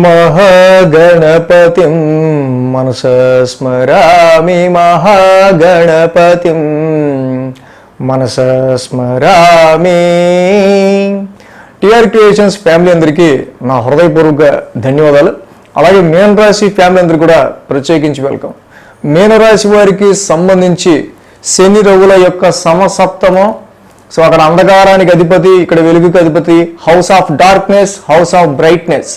మహాగణపతిం మనస స్మరామి మహాగణపతిం మనస స్మరామి. టిఆర్ క్రియేషన్స్ ఫ్యామిలీ అందరికీ నా హృదయపూర్వక ధన్యవాదాలు. అలాగే మీన రాశి ఫ్యామిలీ అందరికీ కూడా ప్రత్యేకించి వెల్కమ్. మీన రాశి వారికి సంబంధించి శని రవుల యొక్క సమసప్తమం సో అక్కడ అంధకారానికి అధిపతి ఇక్కడ వెలుగుకి అధిపతి house of darkness house of brightness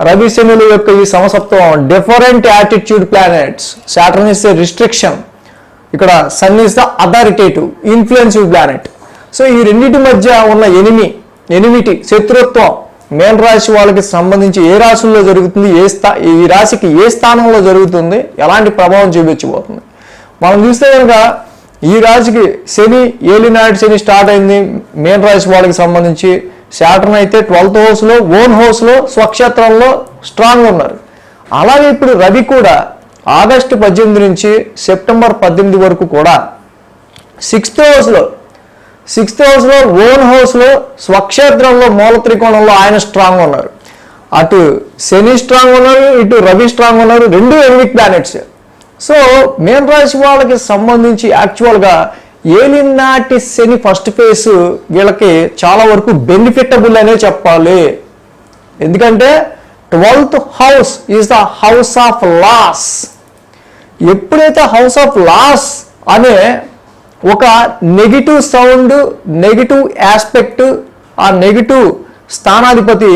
Ravi శనుల యొక్క ఈ సమసత్వం different attitude planets Saturn is restriction ఇక్కడ Sun is the authoritative influencive planet so ఈ రెండింటి మధ్య ఉన్న ఎనిమి ఎనిమిటి శత్రుత్వం మేన రాశి వాళ్ళకి సంబంధించి ఏ రాశుల్లో జరుగుతుంది ఏ స్థా ఈ రాశికి ఏ స్థానంలో జరుగుతుంది ఎలాంటి ప్రభావం చూపించబోతుంది. మనం చూస్తే కనుక ఈ రాశికి శని ఏలినాటి శని స్టార్ట్ అయింది మేన రాశి వాళ్ళకి సంబంధించి శాటర్న్ అయితే ట్వెల్త్ హౌస్లో ఓన్ హౌస్లో స్వక్షేత్రంలో స్ట్రాంగ్ ఉన్నారు. అలాగే ఇప్పుడు రవి కూడా ఆగస్టు పద్దెనిమిది నుంచి సెప్టెంబర్ పద్దెనిమిది వరకు కూడా సిక్స్త్ హౌస్లో సిక్స్త్ హౌస్లో ఓన్ హౌస్లో స్వక్షేత్రంలో మూల త్రికోణంలో ఆయన స్ట్రాంగ్ ఉన్నారు. అటు శని స్ట్రాంగ్ ఉన్నారు ఇటు రవి స్ట్రాంగ్ ఉన్నారు రెండు ఎనిమిక్ ప్లానెట్స్ సో మేన్ రాశి వాళ్ళకి సంబంధించి యాక్చువల్గా ఏలినాటి శని ఫస్ట్ ఫేస్ వీళ్ళకి చాలా వరకు బెనిఫిటబుల్ అనే చెప్పాలి. ఎందుకంటే twelfth house is the house of loss ఎప్పుడైతే హౌస్ ఆఫ్ లాస్ అనే ఒక నెగిటివ్ సౌండ్ నెగిటివ్ ఆస్పెక్ట్ ఆ నెగిటివ్ స్థానాధిపతి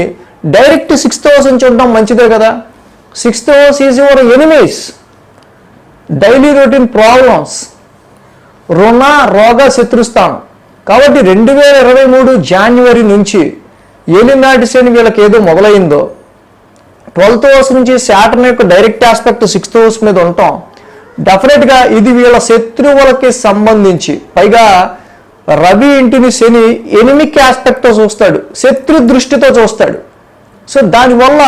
డైరెక్ట్ సిక్స్త్ హౌస్ నుంచి ఉండడం మంచిదే కదా. Sixth house is your enemies daily routine problems రుణ రోగ శత్రుస్థానం. కాబట్టి రెండు వేల ఇరవై మూడు జాన్వరి నుంచి ఏలినాటి శని వీళ్ళకి ఏదో మొదలైందో ట్వెల్త్ హౌస్ నుంచి శాటర్న్ యొక్క డైరెక్ట్ ఆస్పెక్ట్ సిక్స్త్ హౌస్ మీద ఉంటాం. డెఫినెట్గా ఇది వీళ్ళ శత్రువులకి సంబంధించి. పైగా రవి ఇంటిని శని ఎనిమిక్ ఆస్పెక్ట్తో చూస్తాడు. శత్రు దృష్టితో చూస్తాడు. సో దానివల్ల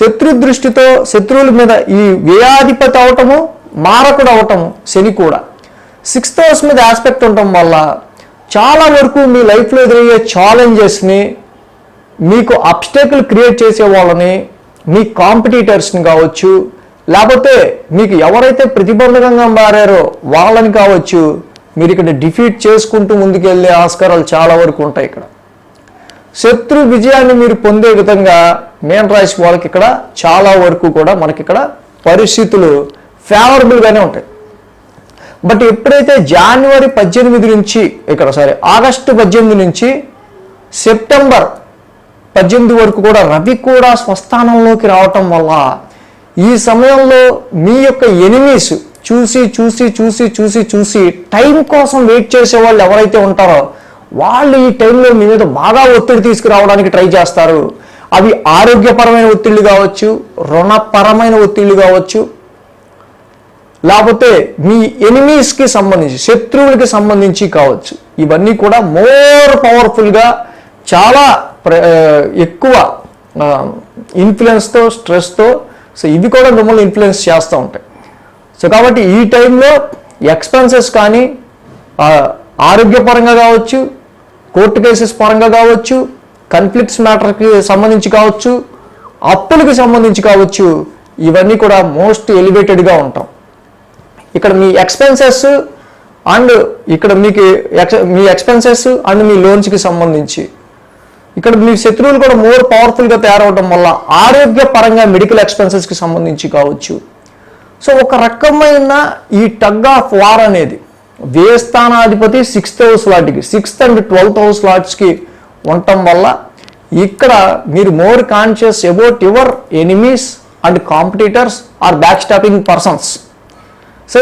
శత్రు దృష్టితో శత్రువుల మీద ఈ వ్యయాధిపతి అవటము మారకుడు అవటము శని కూడా. సిక్స్త్ హౌస్ మీద ఆస్పెక్ట్ ఉండటం వల్ల చాలా వరకు మీ లైఫ్లో ఎదురయ్యే ఛాలెంజెస్ని మీకు అబ్స్టేకుల్ క్రియేట్ చేసే వాళ్ళని మీ కాంపిటీటర్స్ని కావచ్చు లేకపోతే మీకు ఎవరైతే ప్రతిబంధకంగా మారారో వాళ్ళని కావచ్చు మీరు ఇక్కడ డిఫీట్ చేసుకుంటూ ముందుకెళ్ళే ఆస్కారాలు చాలా వరకు ఉంటాయి ఇక్కడ. శత్రు విజయాన్ని మీరు పొందే విధంగా మేన్ రాశి వాళ్ళకి ఇక్కడ చాలా వరకు కూడా మనకి ఇక్కడ పరిస్థితులు ఫేవరబుల్గానే ఉంటాయి. బట్ ఎప్పుడైతే జనవరి పద్దెనిమిది నుంచి ఇక్కడ సారీ ఆగస్టు పద్దెనిమిది నుంచి సెప్టెంబర్ పద్దెనిమిది వరకు కూడా రవి కూడా స్వస్థానంలోకి రావటం వల్ల ఈ సమయంలో మీ యొక్క ఎనిమీస్ చూసి చూసి చూసి చూసి చూసి టైం కోసం వెయిట్ చేసే వాళ్ళు ఎవరైతే ఉంటారో వాళ్ళు ఈ టైంలో మీ మీద బాగా ఒత్తిడి తీసుకురావడానికి ట్రై చేస్తారు. అవి ఆరోగ్యపరమైన ఒత్తిళ్ళు కావచ్చు రుణపరమైన ఒత్తిళ్ళు కావచ్చు లేకపోతే మీ ఎనిమీస్కి సంబంధించి శత్రువులకి సంబంధించి కావచ్చు. ఇవన్నీ కూడా మోర్ పవర్ఫుల్గా చాలా ప్ర ఎక్కువ ఇన్ఫ్లుయెన్స్తో స్ట్రెస్తో సో ఇవి కూడా మిమ్మల్ని ఇన్ఫ్లుయెన్స్ చేస్తూ ఉంటాయి. సో కాబట్టి ఈ టైంలో ఎక్స్పెన్సెస్ కానీ ఆరోగ్యపరంగా కావచ్చు కోర్టు కేసెస్ పరంగా కావచ్చు కన్ఫ్లిక్ట్స్ మ్యాటర్కి సంబంధించి కావచ్చు అప్పులకి సంబంధించి కావచ్చు ఇవన్నీ కూడా మోస్ట్ ఎలివేటెడ్గా ఉంటాం. ఇక్కడ మీ ఎక్స్పెన్సెస్ అండ్ ఇక్కడ మీకు ఎక్స్ మీ ఎక్స్పెన్సెస్ అండ్ మీ లోన్స్కి సంబంధించి. ఇక్కడ మీ శత్రువులు కూడా మోర్ పవర్ఫుల్గా తయారవడం వల్ల ఆరోగ్యపరంగా మెడికల్ ఎక్స్పెన్సెస్కి సంబంధించి కావచ్చు. సో ఒక రకమైన ఈ టగ్ ఆఫ్ వార్ అనేది వ్యయస్థానాధిపతి సిక్స్త్ హౌస్ లాట్కి సిక్స్త్ అండ్ ట్వెల్త్ హౌస్ లాట్స్కి ఉండటం వల్ల ఇక్కడ మీరు more conscious about your enemies and competitors are back stopping persons so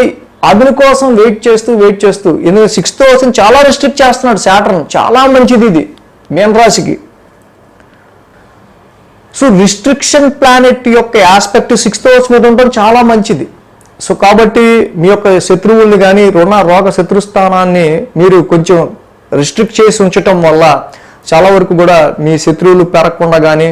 అదుని కోసం వెయిట్ చేస్తూ వెయిట్ చేస్తూ ఎందుకంటే సిక్స్త్ హౌస్ చాలా రిస్ట్రిక్ట్ చేస్తున్నాడు శాటర్న్ చాలా మంచిది ఇది మేన్ రాశికి. సో రిస్ట్రిక్షన్ ప్లానెట్ యొక్క ఆస్పెక్ట్ సిక్స్త్ హౌస్ మీద ఉండడం చాలా మంచిది. సో కాబట్టి మీ యొక్క శత్రువుల్ని కానీ రుణ రోగ శత్రుస్థానాన్ని మీరు కొంచెం రిస్ట్రిక్ట్ చేసి ఉంచటం వల్ల చాలా వరకు కూడా మీ శత్రువులు పెరగకుండా కానీ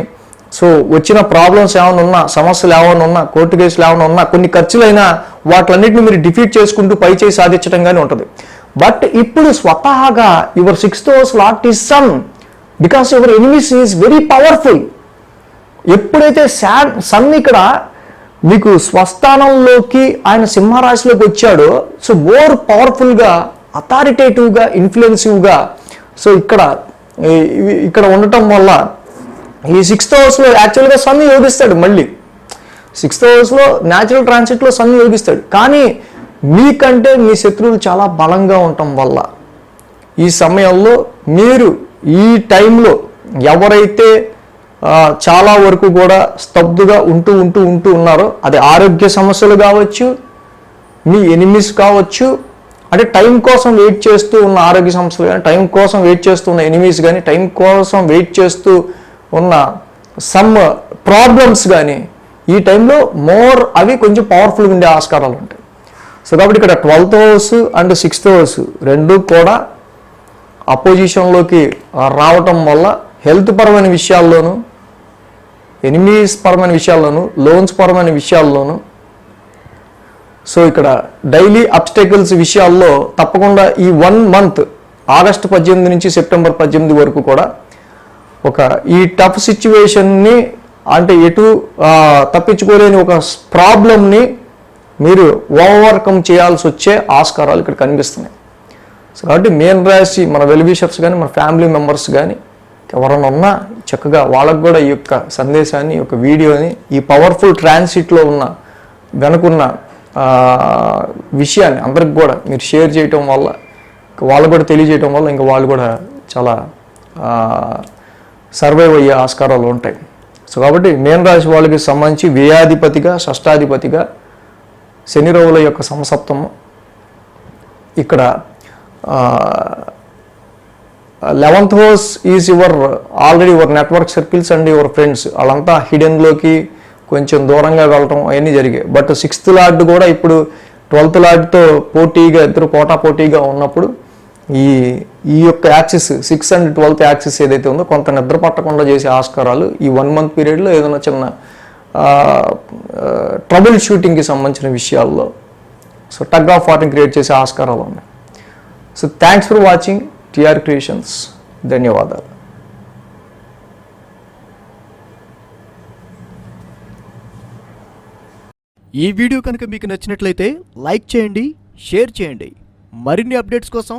సో వచ్చిన ప్రాబ్లమ్స్ ఏమైనా ఉన్నా సమస్యలు ఏమైనా ఉన్నా కోర్టు కేసులు ఏమైనా ఉన్నా కొన్ని ఖర్చులైనా వాటిలన్నింటిని మీరు డిఫీట్ చేసుకుంటూ పై చేయి సాధించడం కానీ ఉంటుంది. బట్ ఇప్పుడు స్వతహాగా your sixth house lord is Sun because your enemies is very powerful ఎప్పుడైతే శాన్ సన్ ఇక్కడ మీకు స్వస్థానంలోకి ఆయన సింహరాశిలోకి వచ్చాడో సో మోర్ పవర్ఫుల్గా అథారిటేటివ్గా ఇన్ఫ్లుయెన్సివ్గా సో ఇక్కడ ఇక్కడ ఉండటం వల్ల ఈ సిక్స్త్ హౌస్లో యాక్చువల్గా సన్ యోగిస్తాడు మళ్ళీ. సిక్స్త్ అవర్స్లో న్యాచురల్ ట్రాన్సిట్లో సన్ యోగిస్తాడు. కానీ మీకంటే మీ శత్రువులు చాలా బలంగా ఉండటం వల్ల ఈ సమయంలో మీరు ఈ టైంలో ఎవరైతే చాలా వరకు కూడా స్తబ్దుగా ఉంటూ ఉంటూ ఉంటూ ఉన్నారో అది ఆరోగ్య సమస్యలు కావచ్చు మీ ఎనిమిస్ కావచ్చు అంటే టైం కోసం వెయిట్ చేస్తూ ఉన్న ఆరోగ్య సమస్యలు కానీ టైం కోసం వెయిట్ చేస్తూ ఉన్న ఎనిమీస్ కానీ టైం కోసం వెయిట్ చేస్తూ ఉన్న సమ్ ప్రాబ్లమ్స్ కానీ ఈ టైంలో మోర్ అవి కొంచెం పవర్ఫుల్గా ఉండే ఆస్కారాలు ఉంటాయి. సో కాబట్టి ఇక్కడ twelfth house and sixth house రెండు కూడా అపోజిషన్లోకి రావటం వల్ల హెల్త్ పరమైన విషయాల్లోనూ ఎనిమీస్ పరమైన విషయాల్లోనూ లోన్స్ పరమైన విషయాల్లోనూ సో ఇక్కడ డైలీ అబ్స్టేకల్స్ విషయాల్లో తప్పకుండా ఈ వన్ మంత్ ఆగస్టు పద్దెనిమిది నుంచి సెప్టెంబర్ పద్దెనిమిది వరకు కూడా ఒక ఈ టఫ్ సిచ్యువేషన్ని అంటే ఎటు తప్పించుకోలేని ఒక ప్రాబ్లమ్ని మీరు ఓవర్కమ్ చేయాల్సి వచ్చే ఆస్కారాలు ఇక్కడ కనిపిస్తున్నాయి. సో కాబట్టి మెయిన్ రాసి మన వెల్విషర్స్ కానీ మన ఫ్యామిలీ మెంబర్స్ కానీ ఎవరైనా ఉన్నా చక్కగా వాళ్ళకు కూడా ఈ యొక్క సందేశాన్ని ఈ యొక్క వీడియోని ఈ పవర్ఫుల్ ట్రాన్సిట్లో ఉన్న వెనుకున్న విషయాన్ని అందరికి కూడా మీరు షేర్ చేయటం వల్ల వాళ్ళు కూడా తెలియజేయటం వల్ల ఇంకా వాళ్ళు కూడా చాలా సర్వైవ్ అయ్యే ఆస్కారాలు ఉంటాయి. సో కాబట్టి మేన్ రాశి వాళ్ళకి సంబంధించి వ్యయాధిపతిగా షష్టాధిపతిగా శని రవుల యొక్క సమసప్తము ఇక్కడ eleventh house is your already your network circles and your friends వాళ్ళంతా హిడెన్లోకి కొంచెం దూరంగా వెళ్ళటం అవన్నీ జరిగాయి. బట్ సిక్స్త్ లార్డ్ కూడా ఇప్పుడు ట్వెల్త్ లార్డ్తో పోటీగా ఇద్దరు పోటా పోటీగా ఉన్నప్పుడు ఈ ఈ యొక్క axis six and twelfth axis ఏదైతే ఉందో కొంత నిద్ర పట్టకుండా చేసే ఆస్కారాలు ఈ వన్ మంత్ పీరియడ్లో ఏదైనా చిన్న ట్రబుల్ షూటింగ్కి సంబంధించిన విషయాల్లో సో టగ్ ఆఫ్ వాటిని క్రియేట్ చేసే ఆస్కారాలు ఉన్నాయి. So thanks for watching TR creations ధన్యవాదాలు. ఈ వీడియో కనుక మీకు నచ్చినట్లయితే లైక్ చేయండి షేర్ చేయండి. మరిన్ని అప్డేట్స్ కోసం